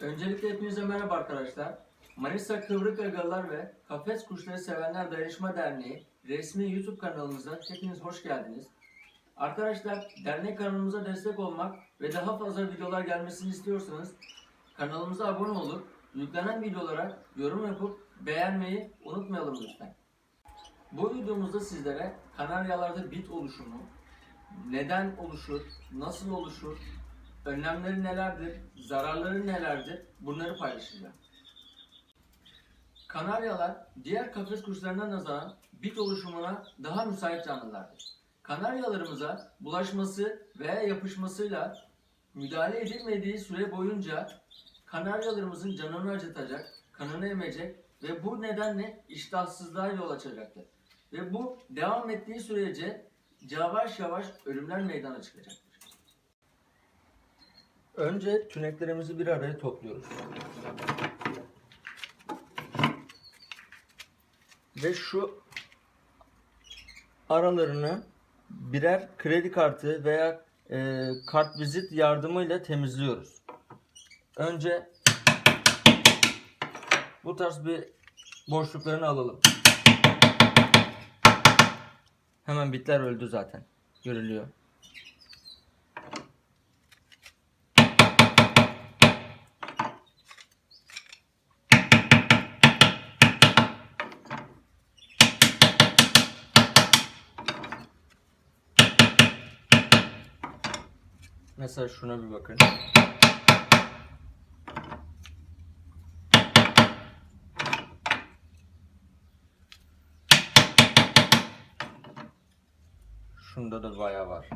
Öncelikle hepinize merhaba arkadaşlar. Manisa Kıvrık Agalar ve Kafes Kuşları Sevenler Dayanışma Derneği resmi YouTube kanalımıza hepiniz hoş geldiniz. Arkadaşlar dernek kanalımıza destek olmak ve daha fazla videolar gelmesini istiyorsanız kanalımıza abone olup yüklenen videolara yorum yapıp beğenmeyi unutmayalım lütfen. Bu videomuzda sizlere Kanaryalarda bit oluşumu, neden oluşur, nasıl oluşur, önlemleri nelerdir, zararları nelerdir bunları paylaşacağım. Kanaryalar diğer kafes kuşlarına nazaran bit oluşumuna daha müsait canlılardır. Kanaryalarımıza bulaşması veya yapışmasıyla müdahale edilmediği süre boyunca kanaryalarımızın canını acıtacak, kanını emecek ve bu nedenle iştahsızlığa yol açacaktır. Ve bu devam ettiği sürece yavaş yavaş ölümler meydana çıkacaktır. Önce tüneklerimizi bir araya topluyoruz. Ve şu aralarını birer kredi kartı veya e, kart vizit yardımıyla temizliyoruz. Önce bu tarz bir boşluklarını alalım. Hemen bitler öldü zaten. Görülüyor. Mesela şuna bir bakın. Şunda da bayağı var.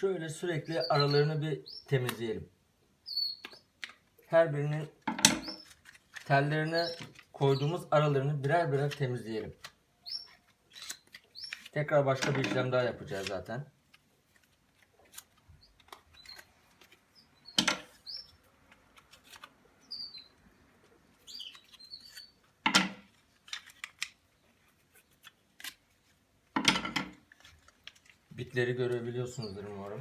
Şöyle sürekli aralarını bir temizleyelim. Her birinin tellerine koyduğumuz aralarını birer birer temizleyelim. Tekrar başka bir işlem daha yapacağız zaten. Bitleri görebiliyorsunuzdur umarım.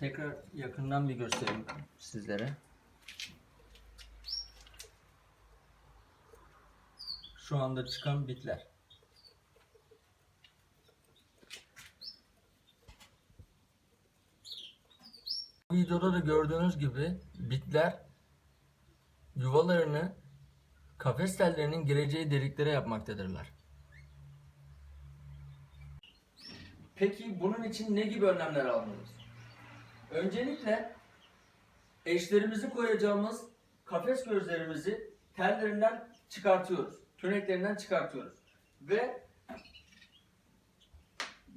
Tekrar yakından bir göstereyim sizlere. Şu anda çıkan bitler. Bu videoda da gördüğünüz gibi bitler yuvalarını kafes tellerinin gireceği deliklere yapmaktadırlar. Peki bunun için ne gibi önlemler almalıyız? Öncelikle eşlerimizi koyacağımız kafes gözlerimizi tellerinden çıkartıyoruz. Tüneklerinden çıkartıyoruz. Ve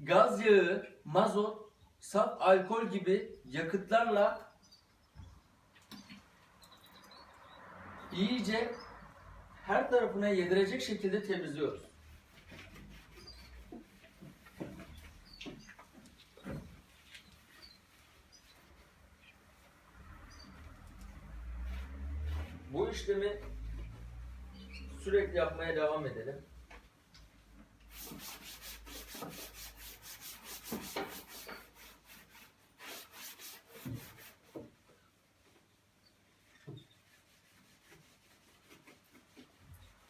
gaz yağı, mazot, saf alkol gibi yakıtlarla iyice her tarafına yedirecek şekilde temizliyoruz. Bu işlemi sürekli yapmaya devam edelim.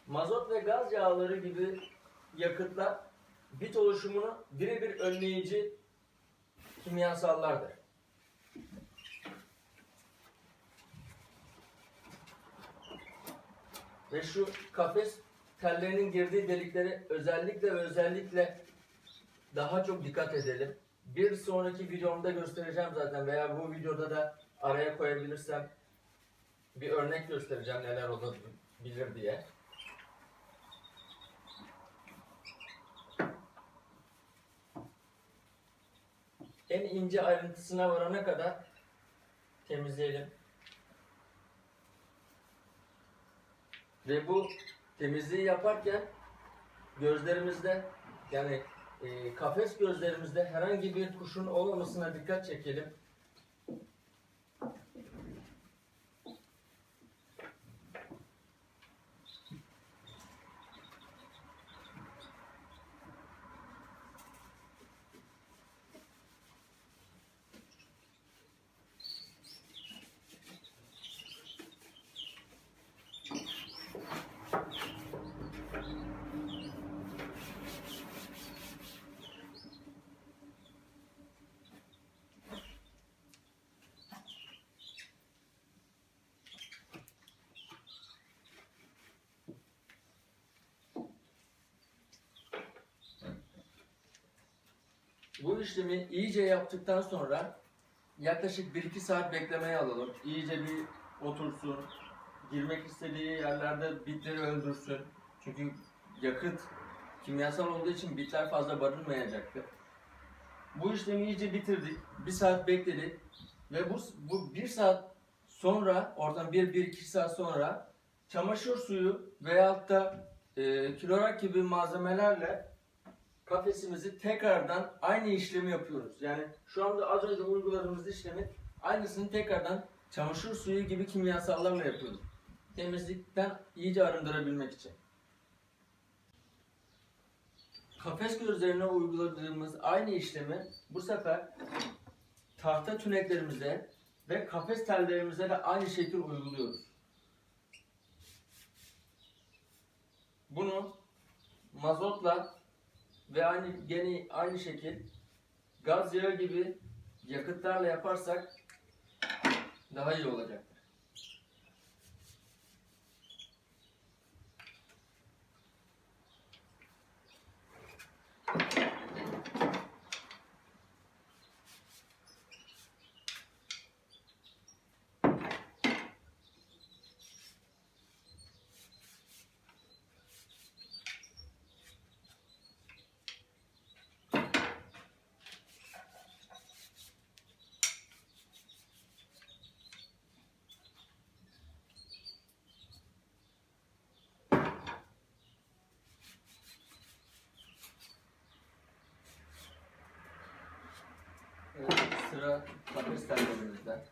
Mazot ve gaz yağları gibi yakıtlar bit oluşumunu birebir önleyici kimyasallardır. Ve şu kafes tellerinin girdiği deliklere özellikle özellikle daha çok dikkat edelim. Bir sonraki videomda göstereceğim zaten veya bu videoda da araya koyabilirsem bir örnek göstereceğim neler olabilir diye. En ince ayrıntısına varana kadar temizleyelim. Ve bu temizliği yaparken gözlerimizde yani e, kafes gözlerimizde herhangi bir kuşun olmamasına dikkat çekelim. Bu işlemi iyice yaptıktan sonra yaklaşık 1-2 saat beklemeye alalım. İyice bir otursun. Girmek istediği yerlerde bitleri öldürsün. Çünkü yakıt kimyasal olduğu için bitler fazla barınmayacaktır. Bu işlemi iyice bitirdik. Bir saat bekledik. Ve bu, bu bir saat sonra, oradan 1-1-2 saat sonra çamaşır suyu veyahut da e, klorak gibi malzemelerle kafesimizi tekrardan aynı işlemi yapıyoruz. Yani şu anda az önce uyguladığımız işlemi aynısını tekrardan çamaşır suyu gibi kimyasallarla yapıyoruz. Temizlikten iyice arındırabilmek için. Kafes gözlerine uyguladığımız aynı işlemi bu sefer tahta tüneklerimize ve kafes tellerimize de aynı şekil uyguluyoruz. Bunu mazotla ve aynı gene aynı şekil gaz yağı gibi yakıtlarla yaparsak daha iyi olacaktır. Sıra kafes tellerimizde.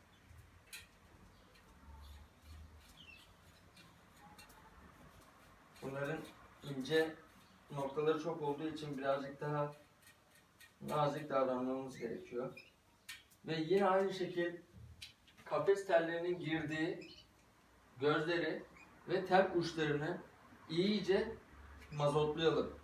Bunların ince noktaları çok olduğu için birazcık daha nazik davranmamız gerekiyor. Ve yine aynı şekil kafes tellerinin girdiği gözleri ve tel uçlarını iyice mazotlayalım.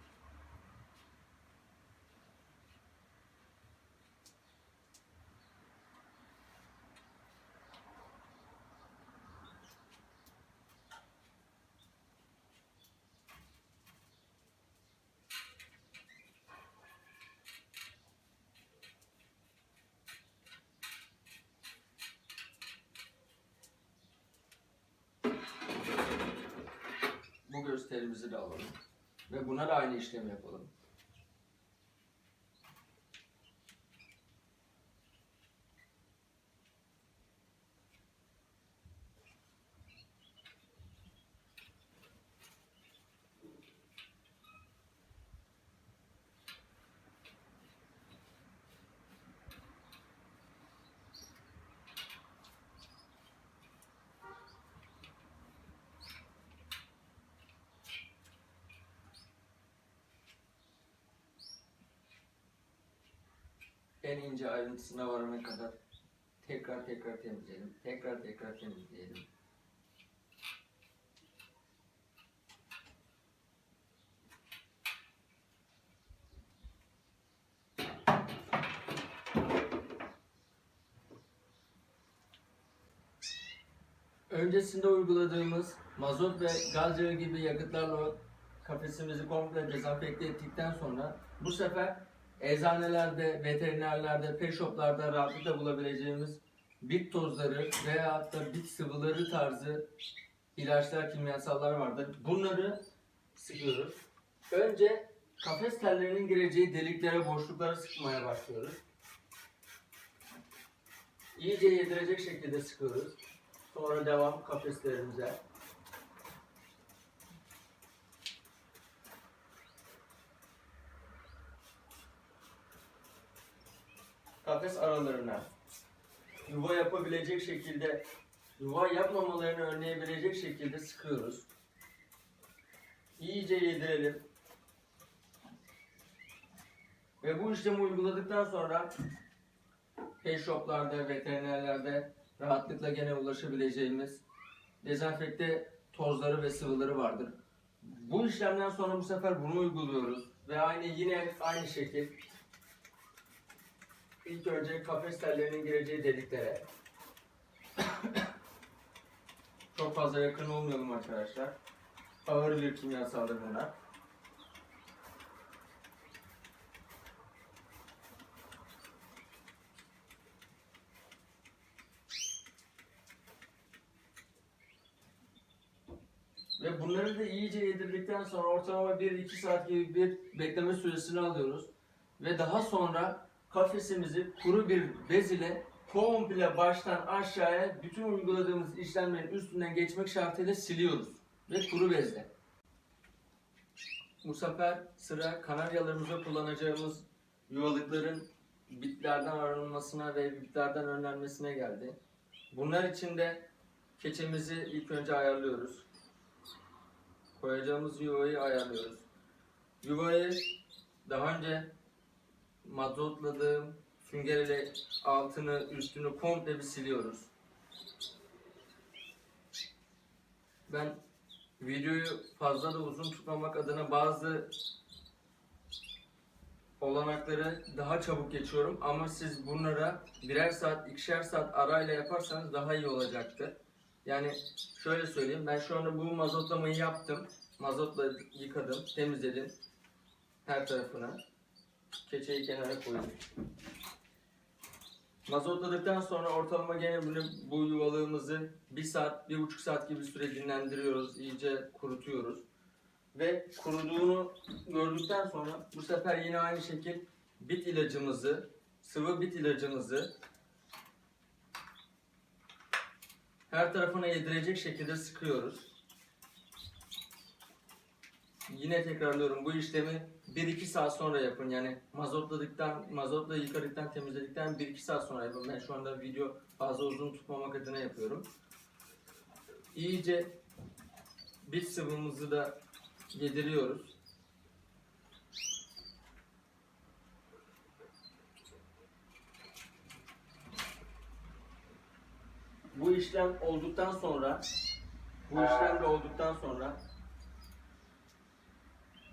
Bu gösterimizi de alalım. Ve buna da aynı işlemi yapalım. En ince ayrıntısına varana kadar tekrar tekrar temizleyelim. Tekrar tekrar temizleyelim. Öncesinde uyguladığımız mazot ve gaz gibi yakıtlarla kafesimizi komple dezenfekte ettikten sonra bu sefer eczanelerde, veterinerlerde, pet shoplarda rahatlıkla bulabileceğimiz bit tozları veya da bit sıvıları tarzı ilaçlar, kimyasallar vardır. Bunları sıkıyoruz. Önce kafes tellerinin gireceği deliklere, boşluklara sıkmaya başlıyoruz. İyice yedirecek şekilde sıkıyoruz. Sonra devam kafeslerimize. Kafes aralarına yuva yapabilecek şekilde yuva yapmamalarını önleyebilecek şekilde sıkıyoruz. İyice yedirelim. Ve bu işlemi uyguladıktan sonra pet shoplarda, veterinerlerde rahatlıkla gene ulaşabileceğimiz dezenfekte tozları ve sıvıları vardır. Bu işlemden sonra bu sefer bunu uyguluyoruz ve aynı yine aynı şekil ilk önce kafes tellerinin gireceği deliklere çok fazla yakın olmayalım arkadaşlar. Ağır bir kimyasaldır bunlar. Ve bunları da iyice yedirdikten sonra ortalama 1-2 saat gibi bir bekleme süresini alıyoruz. Ve daha sonra kafesimizi kuru bir bez ile komple baştan aşağıya bütün uyguladığımız işlemlerin üstünden geçmek şartıyla siliyoruz. Ve kuru bezle. Bu sefer sıra kanaryalarımıza kullanacağımız yuvalıkların bitlerden aranılmasına ve bitlerden önlenmesine geldi. Bunlar için de keçemizi ilk önce ayarlıyoruz. Koyacağımız yuvayı ayarlıyoruz. Yuvayı daha önce mazotladığım sünger ile altını üstünü komple bir siliyoruz. Ben videoyu fazla da uzun tutmamak adına bazı olanakları daha çabuk geçiyorum ama siz bunlara birer saat, ikişer saat arayla yaparsanız daha iyi olacaktır. Yani şöyle söyleyeyim, ben şu anda bu mazotlamayı yaptım. Mazotla yıkadım, temizledim her tarafını. Keçeyi kenara koydum. Mazotladıktan sonra ortalama gene bunu, bu yuvalığımızı bir saat, bir buçuk saat gibi süre dinlendiriyoruz. iyice kurutuyoruz. Ve kuruduğunu gördükten sonra bu sefer yine aynı şekil bit ilacımızı, sıvı bit ilacımızı her tarafına yedirecek şekilde sıkıyoruz. Yine tekrarlıyorum bu işlemi 1-2 saat sonra yapın. Yani mazotladıktan, mazotla yıkadıktan, temizledikten 1-2 saat sonra yapın. Ben şu anda video fazla uzun tutmamak adına yapıyorum. İyice bit sıvımızı da yediriyoruz. Bu işlem olduktan sonra bu işlem de olduktan sonra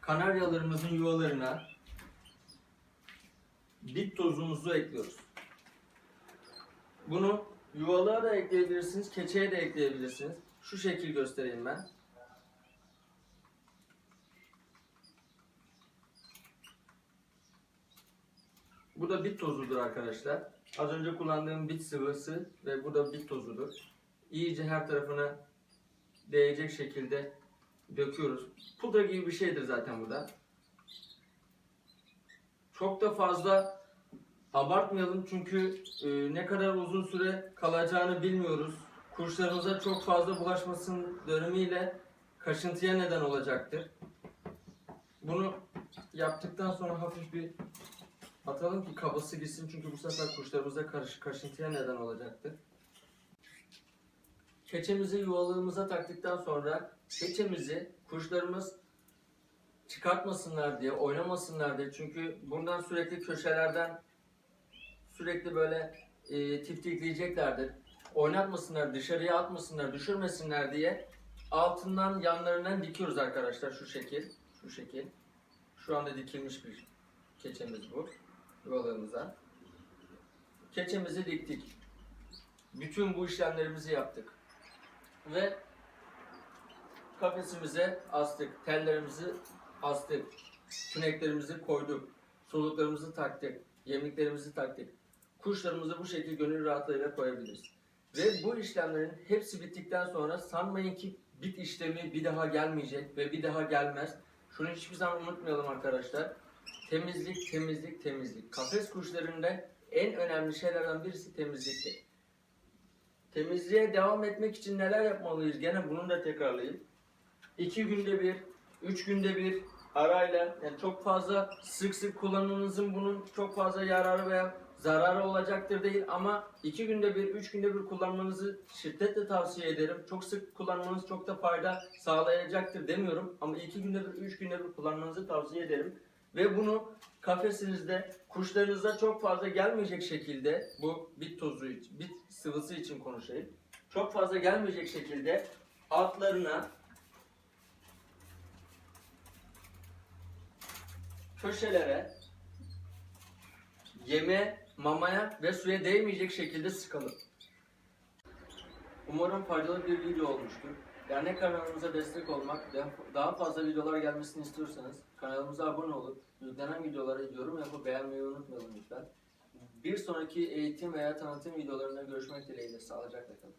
kanaryalarımızın yuvalarına bit tozumuzu ekliyoruz. Bunu yuvalığa da ekleyebilirsiniz, keçeye de ekleyebilirsiniz. Şu şekil göstereyim ben. Bu da bit tozudur arkadaşlar. Az önce kullandığım bit sıvısı ve bu da bit tozudur. İyice her tarafına değecek şekilde döküyoruz. Pudra gibi bir şeydir zaten bu da. Çok da fazla abartmayalım çünkü e, ne kadar uzun süre kalacağını bilmiyoruz. Kuşlarımıza çok fazla bulaşmasın dönemiyle kaşıntıya neden olacaktır. Bunu yaptıktan sonra hafif bir atalım ki kabası gitsin çünkü bu sefer kuşlarımıza karış, kaşıntıya neden olacaktır. Keçemizi yuvalığımıza taktıktan sonra keçemizi kuşlarımız çıkartmasınlar diye, oynamasınlar diye çünkü buradan sürekli köşelerden sürekli böyle e, tiftikleyeceklerdir. Oynatmasınlar, dışarıya atmasınlar, düşürmesinler diye altından yanlarından dikiyoruz arkadaşlar şu şekil. Şu şekil. Şu anda dikilmiş bir keçemiz bu. Yuvalığımıza. Keçemizi diktik. Bütün bu işlemlerimizi yaptık. Ve kafesimize astık. Tellerimizi astık. Tüneklerimizi koyduk. Soluklarımızı taktık. Yemliklerimizi taktık. Kuşlarımızı bu şekilde gönül rahatlığıyla koyabiliriz. Ve bu işlemlerin hepsi bittikten sonra sanmayın ki bit işlemi bir daha gelmeyecek ve bir daha gelmez. Şunu hiçbir zaman unutmayalım arkadaşlar. Temizlik, temizlik, temizlik. Kafes kuşlarında en önemli şeylerden birisi temizliktir. Temizliğe devam etmek için neler yapmalıyız? Gene bunu da tekrarlayayım. İki günde bir, üç günde bir arayla yani çok fazla sık sık kullanmanızın bunun çok fazla yararı veya zararı olacaktır değil ama iki günde bir, üç günde bir kullanmanızı şiddetle tavsiye ederim. Çok sık kullanmanız çok da fayda sağlayacaktır demiyorum ama iki günde bir, üç günde bir kullanmanızı tavsiye ederim. Ve bunu kafesinizde kuşlarınıza çok fazla gelmeyecek şekilde bu bit tozu için, bit sıvısı için konuşayım. Çok fazla gelmeyecek şekilde altlarına köşelere yeme, mamaya ve suya değmeyecek şekilde sıkalım. Umarım faydalı bir video olmuştur. Dernek kanalımıza destek olmak ve daha fazla videolar gelmesini istiyorsanız kanalımıza abone olup yüklenen videolara yorum yapıp beğenmeyi unutmayalım lütfen. Bir sonraki eğitim veya tanıtım videolarında görüşmek dileğiyle. Sağlıcakla kalın.